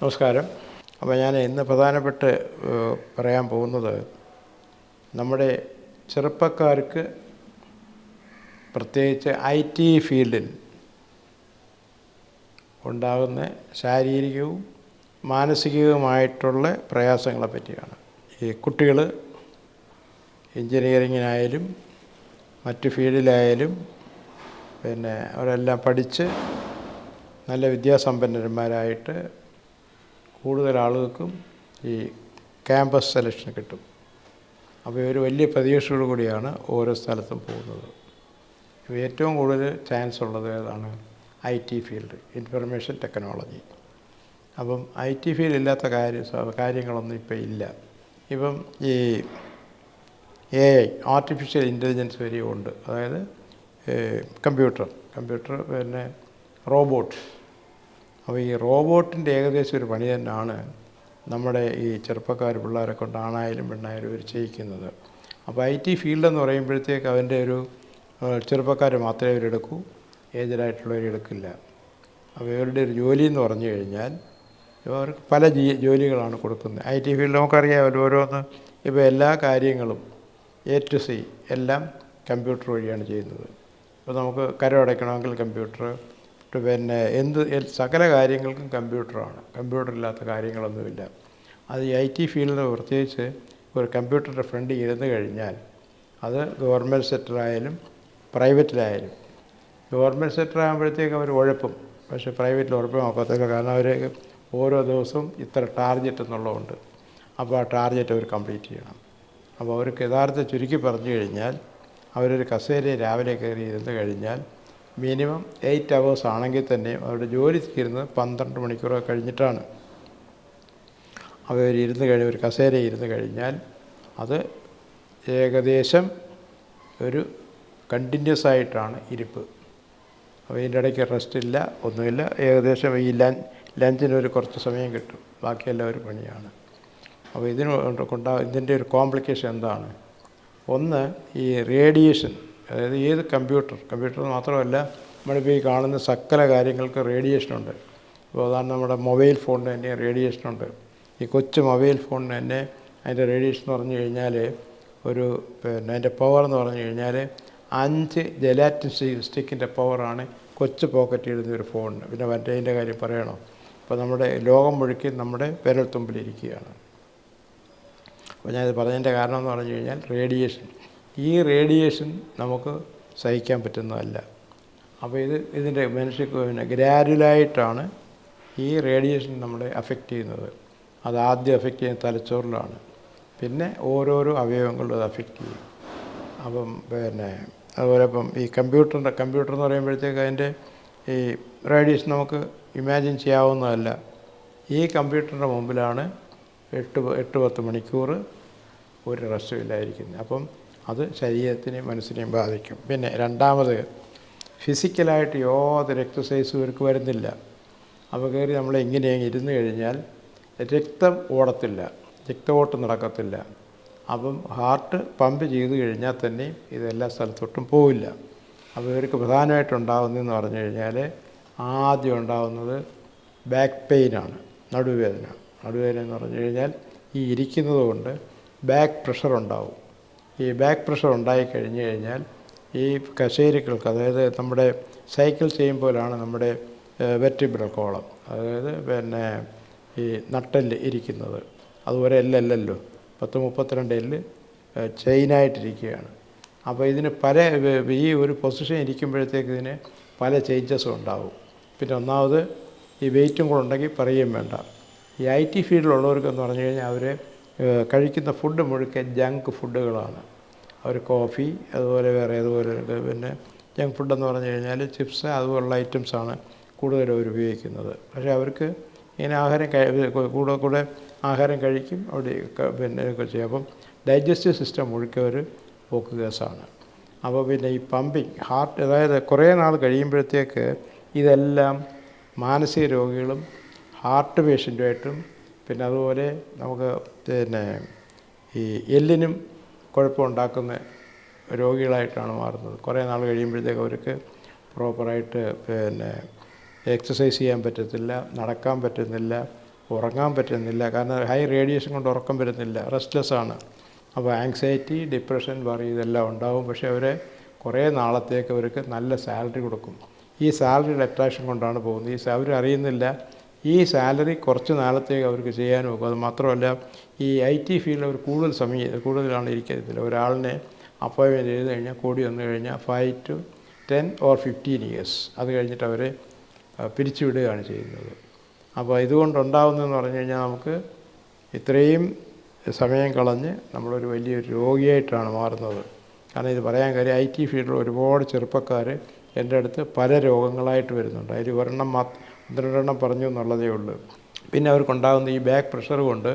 നമസ്കാരം. അപ്പോൾ ഞാൻ ഇന്ന് പ്രധാനപ്പെട്ട് പറയാൻ പോകുന്നത് നമ്മുടെ ചെറുപ്പക്കാർക്ക് പ്രത്യേകിച്ച് ഐ ടി ഫീൽഡിൽ ഉണ്ടാകുന്ന ശാരീരികവും മാനസികവുമായിട്ടുള്ള പ്രയാസങ്ങളെ പറ്റിയാണ്. ഈ കുട്ടികൾ എൻജിനീയറിങ്ങിനായാലും മറ്റ് ഫീൽഡിലായാലും പിന്നെ അവരെല്ലാം പഠിച്ച് നല്ല വിദ്യാസമ്പന്നന്മാരായിട്ട് കൂടുതൽ ആളുകൾക്കും ഈ ക്യാമ്പസ് സെലക്ഷൻ കിട്ടും. അപ്പോൾ ഇവർ വലിയ പ്രതീക്ഷയോടു കൂടിയാണ് ഓരോ സ്ഥലത്തും പോകുന്നത്. ഏറ്റവും കൂടുതൽ ചാൻസ് ഉള്ളത് ഏതാണ്? I T field information technology അപ്പം ഐ ടി ഫീൽഡ് ഇല്ലാത്ത കാര്യ കാര്യങ്ങളൊന്നും ഇപ്പോൾ ഇല്ല. ഇപ്പം ഈ എ ഐ ആർട്ടിഫിഷ്യൽ ഇന്റലിജൻസ് വരെയും ഉണ്ട് അതായത് കമ്പ്യൂട്ടർ. കമ്പ്യൂട്ടർ പിന്നെ റോബോട്ട്. അപ്പോൾ ഈ റോബോട്ടിന്റെ ഏകദേശം ഒരു പണി തന്നെയാണ് നമ്മുടെ ഈ ചെറുപ്പക്കാർ പിള്ളേരെ കൊണ്ട് ആണായാലും പെണ്ണായാലും ഒരു ചെയ്യിക്കുന്നത്. അപ്പോൾ ഐ ടി ഫീൽഡ് എന്ന് പറയുമ്പോഴത്തേക്ക് അവന്റെ ഒരു ചെറുപ്പക്കാർ മാത്രമേ അവരെടുക്കൂ ഏജഡായിട്ടുള്ളവർ എടുക്കില്ല. അപ്പോൾ ഇവരുടെ ഒരു ജോലി എന്ന് പറഞ്ഞു കഴിഞ്ഞാൽ അവർക്ക് പല ജോലികളാണ് കൊടുക്കുന്നത്. ഐ ടി ഫീൽഡ് നമുക്കറിയാമല്ലോ ഓരോന്ന് ഇപ്പോൾ എല്ലാ കാര്യങ്ങളും എ ടു സി എല്ലാം കമ്പ്യൂട്ടർ വഴിയാണ് ചെയ്യുന്നത്. ഇപ്പോൾ നമുക്ക് കരം അടയ്ക്കണമെങ്കിൽ കമ്പ്യൂട്ടർ പിന്നെ എന്ത് സകല കാര്യങ്ങൾക്കും കമ്പ്യൂട്ടറാണ്. കമ്പ്യൂട്ടർ ഇല്ലാത്ത കാര്യങ്ങളൊന്നുമില്ല. അത് ഐ ടി ഫീൽഡിൽ പ്രത്യേകിച്ച് ഒരു കമ്പ്യൂട്ടറിന്റെ ഫ്രണ്ടിൽ ഇരുന്ന് കഴിഞ്ഞാൽ അത് ഗവൺമെന്റ് സെക്ടറായാലും പ്രൈവറ്റിലായാലും ഗവൺമെന്റ് സെക്ടർ ആകുമ്പോഴത്തേക്ക് അവർ ഉഴപ്പും. പക്ഷേ പ്രൈവറ്റിൽ ഉറപ്പ് നോക്കത്തില്ല കാരണം അവർ ഓരോ ദിവസവും ഇത്ര ടാർഗറ്റ് എന്നുള്ളതുണ്ട് അപ്പോൾ ആ ടാർഗറ്റ് അവർ കംപ്ലീറ്റ് ചെയ്യണം. അപ്പോൾ അവർക്ക് യഥാർത്ഥ ചുരുക്കി പറഞ്ഞു കഴിഞ്ഞാൽ അവരൊരു കസേരയിൽ രാവിലെ കയറി ഇരുന്ന് കഴിഞ്ഞാൽ മിനിമം എയ്റ്റ് അവേഴ്സ് ആണെങ്കിൽ തന്നെ അവരുടെ ജോലി തീരുന്നത് പന്ത്രണ്ട് മണിക്കൂറൊക്കെ കഴിഞ്ഞിട്ടാണ്. അവർ ഇരുന്ന് കഴിഞ്ഞ് ഒരു കസേര ഇരുന്ന് കഴിഞ്ഞാൽ അത് ഏകദേശം ഒരു കണ്ടിന്യൂസ് ആയിട്ടാണ് ഇരിപ്പ്. അപ്പോൾ ഇതിന്റെ ഇടയ്ക്ക് റെസ്റ്റ് ഇല്ല ഒന്നുമില്ല. ഏകദേശം ഈ ലഞ്ച് ലഞ്ചിന് ഒരു കുറച്ച് സമയം കിട്ടും. ബാക്കിയെല്ലാം ഒരു പണിയാണ്. അപ്പോൾ ഇതിന് കൊണ്ടാ ഇതിന്റെ ഒരു കോംപ്ലിക്കേഷൻ എന്താണ്? ഒന്ന് ഈ റേഡിയേഷൻ അതായത് ഏത് കമ്പ്യൂട്ടർ? കമ്പ്യൂട്ടർ മാത്രമല്ല നമ്മളിപ്പോൾ ഈ കാണുന്ന സകല കാര്യങ്ങൾക്ക് റേഡിയേഷനുണ്ട് ഇപ്പോൾ അതാണ് നമ്മുടെ മൊബൈൽ ഫോണിന് തന്നെ റേഡിയേഷനുണ്ട് ഈ കൊച്ചു മൊബൈൽ ഫോണിന് തന്നെ അതിന്റെ റേഡിയേഷൻ എന്ന് പറഞ്ഞു കഴിഞ്ഞാൽ ഒരു പിന്നെ അതിന്റെ പവർ എന്ന് പറഞ്ഞു കഴിഞ്ഞാൽ അഞ്ച് ജലാറ്റിൻ സ്റ്റിക്കിന്റെ പവറാണ് കൊച്ചു പോക്കറ്റ് ഇടുന്ന ഒരു ഫോണിന്. പിന്നെ മറ്റേതിന്റെ കാര്യം പറയണോ? അപ്പോൾ നമ്മുടെ ലോകം മുഴുക്കി നമ്മുടെ വിരൽത്തുമ്പിലിരിക്കുകയാണ് അപ്പോൾ ഞാനിത് പറഞ്ഞതിന്റെ കാരണം എന്ന് പറഞ്ഞു കഴിഞ്ഞാൽ റേഡിയേഷൻ ഈ റേഡിയേഷൻ നമുക്ക് സഹിക്കാൻ പറ്റുന്നതല്ല. അപ്പോൾ ഇത് ഇതിന്റെ മനുഷ്യക്ക് പിന്നെ ഗ്രാജുവലായിട്ടാണ് ഈ റേഡിയേഷൻ നമ്മളെ അഫക്റ്റ് ചെയ്യുന്നത്. അത് ആദ്യം അഫക്റ്റ് ചെയ്യുന്ന തലച്ചോറിലാണ്. പിന്നെ ഓരോരോ അവയവങ്ങളും അത് അഫക്റ്റ് ചെയ്യും. അപ്പം പിന്നെ അതുപോലെ ഇപ്പം ഈ കമ്പ്യൂട്ടറിന്റെ കമ്പ്യൂട്ടർ എന്ന് പറയുമ്പോഴത്തേക്ക് അതിന്റെ ഈ റേഡിയേഷൻ നമുക്ക് ഇമാജിൻ ചെയ്യാവുന്നതല്ല. ഈ കമ്പ്യൂട്ടറിന്റെ മുമ്പിലാണ് എട്ട് എട്ട് പത്ത് മണിക്കൂർ ഒരു റെസ്റ്റും ഇല്ലായിരിക്കുന്നത് അപ്പം അത് ശരീരത്തിനെയും മനസ്സിനെയും ബാധിക്കും. പിന്നെ രണ്ടാമത് ഫിസിക്കലായിട്ട് യാതൊരു എക്സസൈസും ഇവർക്ക് വരുന്നില്ല. അപ്പോൾ കയറി നമ്മൾ എങ്ങനെയെങ്കിൽ ഇരുന്ന് കഴിഞ്ഞാൽ രക്തം ഓടത്തില്ല രക്തഓട്ടം നടക്കത്തില്ല. അപ്പം ഹാർട്ട് പമ്പ് ചെയ്തു കഴിഞ്ഞാൽ തന്നെയും ഇതെല്ലാ സ്ഥലത്തോട്ടും പോവില്ല. അപ്പോൾ ഇവർക്ക് പ്രധാനമായിട്ടുണ്ടാകുന്നതെന്ന് പറഞ്ഞു കഴിഞ്ഞാൽ ആദ്യം ഉണ്ടാകുന്നത് ബാക്ക് പെയിനാണ് നടുവേദന. നടുവേദന എന്ന് പറഞ്ഞു കഴിഞ്ഞാൽ ഈ ഇരിക്കുന്നത് കൊണ്ട് ബാക്ക് പ്രഷർ ഉണ്ടാവും. ഈ ബാക്ക് പ്രഷർ ഉണ്ടായി കഴിഞ്ഞു കഴിഞ്ഞാൽ ഈ കശേരുക്കൾക്ക് അതായത് നമ്മുടെ സൈക്കിൾ ചെയ്യുമ്പോഴാണ് നമ്മുടെ വെർട്ടിബ്രൽ കോളം അതായത് പിന്നെ ഈ നട്ടെല്ല് ഇരിക്കുന്നത്. അതുപോലെ എല്ലല്ലോ പത്ത് മുപ്പത്തിരണ്ട് എല്ല് ചെയിനായിട്ടിരിക്കുകയാണ് അപ്പോൾ ഇതിന് പല ഈ ഒരു പൊസിഷൻ ഇരിക്കുമ്പോഴത്തേക്ക് ഇതിന് പല ചേഞ്ചസും ഉണ്ടാവും. പിന്നെ ഒന്നാമത് ഈ വെയിറ്റും കൂടെ ഉണ്ടെങ്കിൽ പറയുകയും വേണ്ട. ഈ ഐ ടി ഫീൽഡിലുള്ളവർക്കെന്ന് പറഞ്ഞു കഴിഞ്ഞാൽ അവർ കഴിക്കുന്ന ഫുഡ് മുഴുക്കെ ജങ്ക് ഫുഡുകളാണ് അവർ കോഫി അതുപോലെ വേറെ അതുപോലെ പിന്നെ ജങ്ക് ഫുഡെന്ന് പറഞ്ഞു കഴിഞ്ഞാൽ ചിപ്സ് അതുപോലുള്ള ഐറ്റംസാണ് കൂടുതലും അവർ ഉപയോഗിക്കുന്നത്. പക്ഷേ അവർക്ക് ഇങ്ങനെ ആഹാരം കൂടെ കൂടെ ആഹാരം കഴിക്കും അവിടെ പിന്നെ ഒക്കെ ചെയ്യും. അപ്പം ഡൈജസ്റ്റീവ് സിസ്റ്റം മുഴുക്കെ ഒരു പോക്ക് കേസാണ് അപ്പോൾ പിന്നെ ഈ പമ്പിങ് ഹാർട്ട് അതായത് കുറേ നാൾ കഴിയുമ്പോഴത്തേക്ക് ഇതെല്ലാം മാനസിക രോഗികളും ഹാർട്ട് പേഷ്യന്റുമായിട്ടും പിന്നെ അതുപോലെ നമുക്ക് പിന്നെ ഈ എല്ലിനും കുഴപ്പമുണ്ടാക്കുന്ന രോഗികളായിട്ടാണ് മാറുന്നത്. കുറേ നാൾ കഴിയുമ്പോഴത്തേക്ക് അവർക്ക് പ്രോപ്പറായിട്ട് പിന്നെ എക്സസൈസ് ചെയ്യാൻ പറ്റത്തില്ല നടക്കാൻ പറ്റുന്നില്ല ഉറങ്ങാൻ പറ്റുന്നില്ല. കാരണം ഹൈ റേഡിയേഷൻ കൊണ്ട് ഉറക്കം വരുന്നില്ല റെസ്റ്റ്ലെസ് ആണ്. അപ്പോൾ ആങ്സൈറ്റി ഡിപ്രഷൻ വറി ഇതെല്ലാം ഉണ്ടാവും. പക്ഷേ അവരെ കുറേ നാളത്തേക്ക് അവർക്ക് നല്ല സാലറി കൊടുക്കും. ഈ സാലറിയുടെ അട്രാക്ഷൻ കൊണ്ടാണ് പോകുന്നത്. ഈ അവർ അറിയുന്നില്ല ഈ സാലറി കുറച്ച് നാളത്തേക്ക് അവർക്ക് ചെയ്യാനും അത് മാത്രമല്ല ഈ ഐ ടി ഫീൽഡിൽ അവർ കൂടുതൽ സമയം കൂടുതലാണ് ഇരിക്കത്തില്ല ഒരാളിനെ അപ്പോയിൻമെന്റ് ചെയ്ത് കഴിഞ്ഞാൽ കൂടി വന്നു കഴിഞ്ഞാൽ five to ten or fifteen years. അത് കഴിഞ്ഞിട്ട് അവരെ പിരിച്ചുവിടുകയാണ് ചെയ്യുന്നത്. അപ്പോൾ ഇതുകൊണ്ടുണ്ടാകുന്നതെന്ന് പറഞ്ഞു കഴിഞ്ഞാൽ നമുക്ക് ഇത്രയും സമയം കളഞ്ഞ് നമ്മളൊരു വലിയൊരു രോഗിയായിട്ടാണ് മാറുന്നത്. കാരണം ഇത് പറയാൻ കാര്യം ഐ ടി ഫീൽഡിൽ ഒരുപാട് ചെറുപ്പക്കാർ എന്റെ അടുത്ത് പല രോഗങ്ങളായിട്ട് വരുന്നുണ്ട്. അതിൽ ഒരെണ്ണം മാ പറഞ്ഞു എന്നുള്ളതേ ഉള്ളൂ. പിന്നെ അവർക്കുണ്ടാകുന്ന ഈ ബാക്ക് പ്രഷർ കൊണ്ട്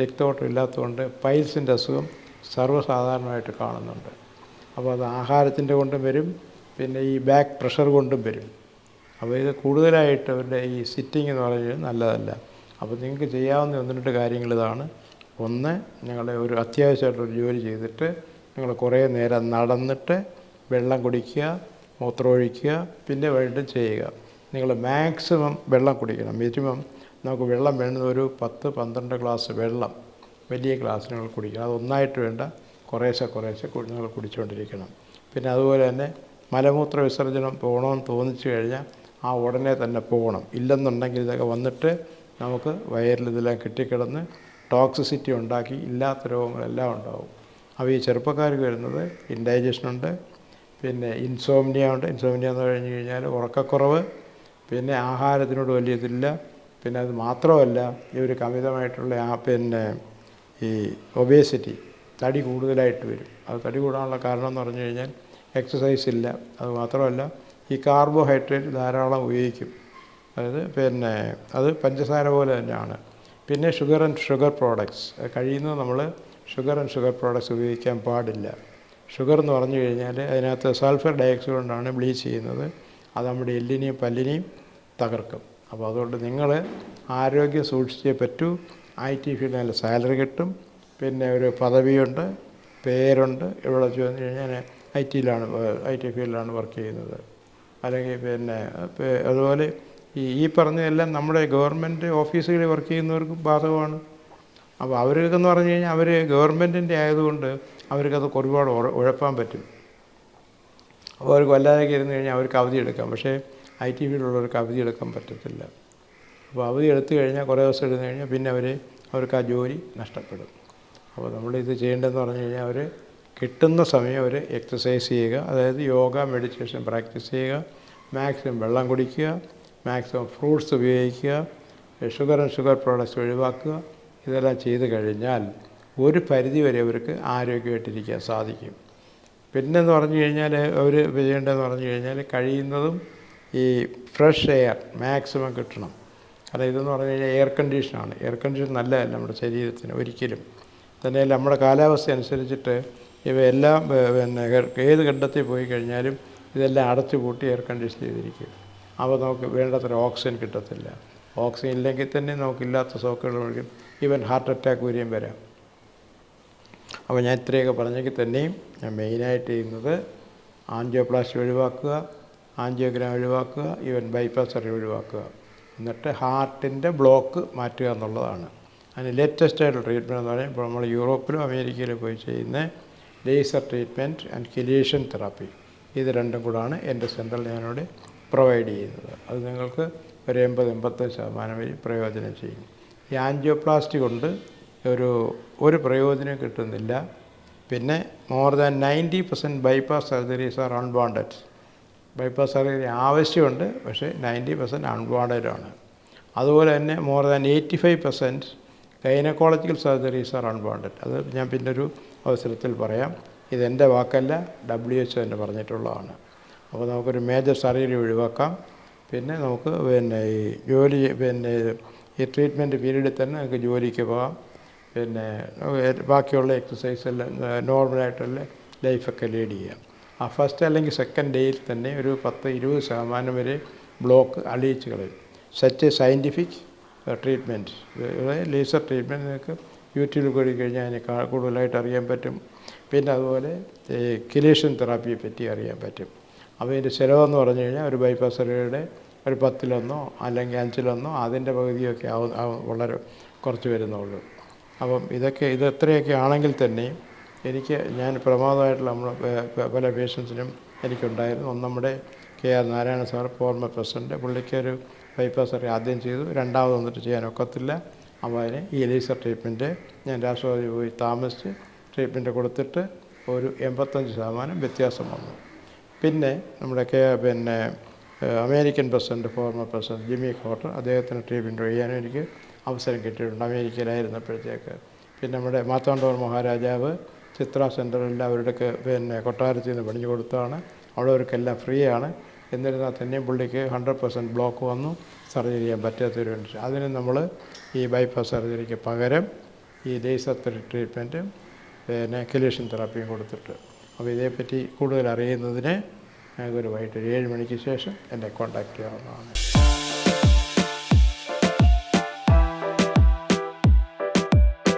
രക്തോട്ടം ഇല്ലാത്തതുകൊണ്ട് പൈൽസിന്റെ അസുഖം സർവസാധാരണമായിട്ട് കാണുന്നുണ്ട്. അപ്പോൾ അത് ആഹാരത്തിന്റെ കൊണ്ടും വരും പിന്നെ ഈ ബാക്ക് പ്രഷർ കൊണ്ടും വരും. അപ്പോൾ ഇത് കൂടുതലായിട്ട് അവരുടെ ഈ സിറ്റിംഗ് എന്ന് പറയുന്നത് നല്ലതല്ല. അപ്പോൾ നിങ്ങൾക്ക് ചെയ്യാവുന്ന ഒന്ന് രണ്ട് കാര്യങ്ങൾ ഇതാണ്. ഒന്ന് നിങ്ങളെ ഒരു അത്യാവശ്യമായിട്ടൊരു ജോലി ചെയ്തിട്ട് നിങ്ങൾ കുറേ നേരം നടന്നിട്ട് വെള്ളം കുടിക്കുക മൂത്രമൊഴിക്കുക പിന്നെ വീണ്ടും ചെയ്യുക. നിങ്ങൾ മാക്സിമം വെള്ളം കുടിക്കണം. മിനിമം നമുക്ക് വെള്ളം വേണ്ടുന്ന ഒരു പത്ത് പന്ത്രണ്ട് ഗ്ലാസ് വെള്ളം വലിയ ഗ്ലാസ് നിങ്ങൾ കുടിക്കണം. അത് ഒന്നായിട്ട് വേണ്ട. കുറേശ്ശെ കുറേശ്ശെ നിങ്ങൾ കുടിച്ചുകൊണ്ടിരിക്കണം. പിന്നെ അതുപോലെ തന്നെ മലമൂത്ര വിസർജനം പോകണമെന്ന് തോന്നിച്ചു കഴിഞ്ഞാൽ ആ ഉടനെ തന്നെ പോകണം. ഇല്ലെന്നുണ്ടെങ്കിൽ ഇതൊക്കെ വന്നിട്ട് നമുക്ക് വയറിൽ ഇതെല്ലാം കെട്ടിക്കിടന്ന് ടോക്സിസിറ്റി ഉണ്ടാക്കി ഇല്ലാത്ത രോഗങ്ങളെല്ലാം ഉണ്ടാവും. അപ്പോൾ ഈ ചെറുപ്പക്കാർക്ക് വരുന്നത് ഇൻഡൈജഷനുണ്ട് പിന്നെ ഇൻസോമിനിയ ഉണ്ട്. ഇൻസോമിനിയ എന്ന് കഴിഞ്ഞ് കഴിഞ്ഞാൽ ഉറക്കക്കുറവ് പിന്നെ ആഹാരത്തിനോട് വലിയതില്ല പിന്നെ അത് മാത്രമല്ല ഈ ഒരു കമിതമായിട്ടുള്ള ആ പിന്നെ ഈ ഒബേസിറ്റി തടി കൂടുതലായിട്ട് വരും. അത് തടി കൂടാനുള്ള കാരണം എന്ന് പറഞ്ഞു കഴിഞ്ഞാൽ എക്സസൈസ് ഇല്ല. അത് മാത്രമല്ല ഈ കാർബോഹൈഡ്രേറ്റ് ധാരാളം ഉപയോഗിക്കും. അതായത് പിന്നെ അത് പഞ്ചസാര പോലെ തന്നെയാണ്. പിന്നെ ഷുഗർ ആൻഡ് ഷുഗർ പ്രോഡക്ട്സ്. കഴിയുന്നത് നമ്മൾ ഷുഗർ ആൻഡ് ഷുഗർ പ്രോഡക്ട്സ് ഉപയോഗിക്കാൻ പാടില്ല. ഷുഗർ എന്ന് പറഞ്ഞു കഴിഞ്ഞാൽ അതിനകത്ത് സൾഫർ ഡയോക്സൈഡ് കൊണ്ടാണ് ബ്ലീച്ച് ചെയ്യുന്നത്. അത് നമ്മുടെ എല്ലിനെയും പല്ലിനെയും തകർക്കും. അപ്പോൾ അതുകൊണ്ട് നിങ്ങൾ ആരോഗ്യം സൂക്ഷിച്ചേ പറ്റൂ. ഐ ടി ഫീൽഡിൽ നല്ല സാലറി കിട്ടും. പിന്നെ ഒരു പദവിയുണ്ട് പേരുണ്ട്. ഇവിടെ ചെന്ന് കഴിഞ്ഞാൽ ഐ ടിയിലാണ് ഐ ടി ഫീൽഡിലാണ് വർക്ക് ചെയ്യുന്നത്. അല്ലെങ്കിൽ പിന്നെ അതുപോലെ ഈ ഈ പറഞ്ഞതെല്ലാം നമ്മുടെ ഗവൺമെന്റ് ഓഫീസുകളിൽ വർക്ക് ചെയ്യുന്നവർക്കും ബാധകമാണ്. അപ്പോൾ അവർക്കെന്ന് പറഞ്ഞു കഴിഞ്ഞാൽ അവർ ഗവൺമെന്റിന്റെ ആയതുകൊണ്ട് അവർക്കത് ഒരുപാട് ഉഴപ്പാൻ പറ്റും. അപ്പോൾ അവർക്ക് വല്ലാതൊക്കെ ഇരുന്ന് കഴിഞ്ഞാൽ അവർക്ക് അവധി എടുക്കാം. പക്ഷേ ഐ ടി ഫീൽഡിലുള്ളവർക്ക് അവധി എടുക്കാൻ പറ്റത്തില്ല. അപ്പോൾ അവധി എടുത്തു കഴിഞ്ഞാൽ കുറേ ദിവസം എടുത്തു കഴിഞ്ഞാൽ പിന്നെ അവർ അവർക്ക് ആ ജോലി നഷ്ടപ്പെടും. അപ്പോൾ നമ്മളിത് ചെയ്യേണ്ടതെന്ന് പറഞ്ഞു കഴിഞ്ഞാൽ അവർ കിട്ടുന്ന സമയം അവർ എക്സസൈസ് ചെയ്യുക. അതായത് യോഗ മെഡിറ്റേഷൻ പ്രാക്ടീസ് ചെയ്യുക. മാക്സിമം വെള്ളം കുടിക്കുക. മാക്സിമം ഫ്രൂട്ട്സ് ഉപയോഗിക്കുക. ഷുഗർ ആൻഡ് ഷുഗർ പ്രോഡക്റ്റ്സ് ഒഴിവാക്കുക. ഇതെല്ലാം ചെയ്തു കഴിഞ്ഞാൽ ഒരു പരിധിവരെ അവർക്ക് ആരോഗ്യമായിട്ടിരിക്കാൻ സാധിക്കും. പിന്നെന്ന് പറഞ്ഞു കഴിഞ്ഞാൽ അവർ ചെയ്യേണ്ടതെന്ന് പറഞ്ഞു കഴിഞ്ഞാൽ കഴിയുന്നതും ഈ ഫ്രഷ് എയർ മാക്സിമം കിട്ടണം. കാരണം ഇതെന്ന് പറഞ്ഞു കഴിഞ്ഞാൽ എയർ കണ്ടീഷനാണ് എയർ കണ്ടീഷൻ നല്ലതല്ല നമ്മുടെ ശരീരത്തിന് ഒരിക്കലും. തന്നെ നമ്മുടെ കാലാവസ്ഥ അനുസരിച്ചിട്ട് ഇവയെല്ലാം പിന്നെ ഏത് ഘട്ടത്തിൽ പോയി കഴിഞ്ഞാലും ഇതെല്ലാം അടച്ചു പൂട്ടി എയർ കണ്ടീഷൻ ചെയ്തിരിക്കും. അപ്പോൾ നമുക്ക് വേണ്ടത്ര ഓക്സിജൻ കിട്ടത്തില്ല. ഓക്സിജൻ ഇല്ലെങ്കിൽ തന്നെ നമുക്കില്ലാത്ത സോക്കുകൾ വഴിയും ഈവൻ ഹാർട്ട് അറ്റാക്ക് വരെയും വരാം. അപ്പോൾ ഞാൻ ഇത്രയൊക്കെ പറഞ്ഞെങ്കിൽ തന്നെയും ഞാൻ മെയിനായിട്ട് ചെയ്യുന്നത് ആൻജിയോപ്ലാസ്റ്റി ഒഴിവാക്കുക ആൻജിയോഗ്രാം ഒഴിവാക്കുക ഈവൻ ബൈപ്പാസ് സർജറി ഒഴിവാക്കുക. എന്നിട്ട് ഹാർട്ടിന്റെ ബ്ലോക്ക് മാറ്റുക എന്നുള്ളതാണ്. അതിന് ലേറ്റസ്റ്റ് ആയിട്ടുള്ള ട്രീറ്റ്മെന്റ് എന്ന് പറയുമ്പോൾ നമ്മൾ യൂറോപ്പിലും അമേരിക്കയിലും പോയി ചെയ്യുന്ന laser treatment and chelation therapy ഇത് രണ്ടും കൂടാണ് എന്റെ സെന്ററിൽ ഞാനിവിടെ പ്രൊവൈഡ് ചെയ്യുന്നത്. അത് നിങ്ങൾക്ക് ഒരു എൺപത് എൺപത്തഞ്ച് ശതമാനം വരെ പ്രയോജനം ചെയ്യും. ഈ ആൻജിയോപ്ലാസ്റ്റി കൊണ്ട് ഒരു ഒരു പ്രയോജനം കിട്ടുന്നില്ല. പിന്നെ more than ninety percent bypass surgeries are unwanted bypass surgery ആവശ്യമുണ്ട് പക്ഷേ നയന്റി പെർസെന്റ് അൺവാണ്ടഡ് ആണ്. അതുപോലെ തന്നെ more than eighty five percent gynaecological surgeries are unwanted അത് ഞാൻ പിന്നെ ഒരു അവസരത്തിൽ പറയാം. ഇതെന്റെ വാക്കല്ല ഡബ്ല്യു എച്ച് തന്നെ പറഞ്ഞിട്ടുള്ളതാണ്. അപ്പോൾ നമുക്കൊരു മേജർ സർജറി ഒഴിവാക്കാം. പിന്നെ നമുക്ക് പിന്നെ ഈ ജോലി പിന്നെ ഈ ട്രീറ്റ്മെന്റ് പീരീഡിൽ തന്നെ നമുക്ക് ജോലിക്ക് പോകാം. പിന്നെ ബാക്കിയുള്ള എക്സസൈസ് എല്ലാം നോർമലായിട്ടുള്ള ലൈഫൊക്കെ ലീഡ് ചെയ്യാം. ആ ഫസ്റ്റ് അല്ലെങ്കിൽ സെക്കൻഡ് ഡേയിൽ തന്നെ ഒരു പത്ത് ഇരുപത് ശതമാനം വരെ ബ്ലോക്ക് അളിയിച്ച് കളയും. A scientific treatment laser treatment നിങ്ങൾക്ക് യൂട്യൂബിൽ കൂടി കഴിഞ്ഞാൽ അതിനെ കൂടുതലായിട്ട് അറിയാൻ പറ്റും. പിന്നെ അതുപോലെ കിലേഷൻ തെറാപ്പിയെ പറ്റി അറിയാൻ പറ്റും. അപ്പോൾ ഇതിന്റെ ചിലവെന്ന് പറഞ്ഞു കഴിഞ്ഞാൽ ഒരു ബൈപ്പാസ് സർജറിയുടെ ഒരു പത്തിലൊന്നോ അല്ലെങ്കിൽ അഞ്ചിലൊന്നോ അതിന്റെ പകുതിയൊക്കെ ആവും വളരെ കുറച്ച് വരുന്നുള്ളൂ. അപ്പം ഇതൊക്കെ ഇത് എത്രയൊക്കെ ആണെങ്കിൽ തന്നെയും എനിക്ക് ഞാൻ പ്രമാദമായിട്ടുള്ള നമ്മൾ പല പേഷ്യൻസിനും എനിക്കുണ്ടായിരുന്നു. ഒന്ന് നമ്മുടെ K R Narayana sir former president പുള്ളിക്കൊരു bypass surgery ആദ്യം ചെയ്തു. രണ്ടാമത് വന്നിട്ട് ചെയ്യാൻ ഒക്കത്തില്ല. അതിന് ഈ ലേസർ ട്രീറ്റ്മെന്റ് ഞാൻ രാഷ്ട്രപതി പോയി താമസിച്ച് ട്രീറ്റ്മെന്റ് കൊടുത്തിട്ട് ഒരു എൺപത്തഞ്ച് ശതമാനം വ്യത്യാസം വന്നു. പിന്നെ നമ്മുടെ കെ പിന്നെ American president former president Jimmy Carter അദ്ദേഹത്തിന് ട്രീറ്റ്മെന്റ് ചെയ്യാനും എനിക്ക് അവസരം കിട്ടിയിട്ടുണ്ട്. അമേരിക്കയിലായിരുന്നപ്പോഴത്തേക്ക്. പിന്നെ നമ്മുടെ മാത്തോണ്ടവർ മഹാരാജാവ് ചിത്ര സെന്ററിൽ അവരുടെയൊക്കെ പിന്നെ കൊട്ടാരത്തിൽ നിന്ന് പണിഞ്ഞു കൊടുത്താണ് അവിടെ അവർക്കെല്ലാം ഫ്രീ ആണ് എന്നിരുന്നാൽ തന്നെയും പുള്ളിക്ക് ഹൺഡ്രഡ് പെർസെന്റ് ബ്ലോക്ക് വന്നു. സർജറി ചെയ്യാൻ പറ്റാത്തൊരു കണ്ടീഷൻ അതിന് നമ്മൾ ഈ ബൈപ്പാസ് സർജറിക്ക് പകരം ഈ ലേസർ ട്രീറ്റ്മെന്റും പിന്നെ കെലേഷൻ തെറാപ്പിയും കൊടുത്തിട്ട്. അപ്പോൾ ഇതേപ്പറ്റി കൂടുതൽ അറിയുന്നതിന് ഞങ്ങൾക്ക് ഒരു വൈകിട്ട് ഒരു ഏഴ് മണിക്ക് ശേഷം എന്നെ കോൺടാക്റ്റ് ചെയ്യാവുന്നതാണ്.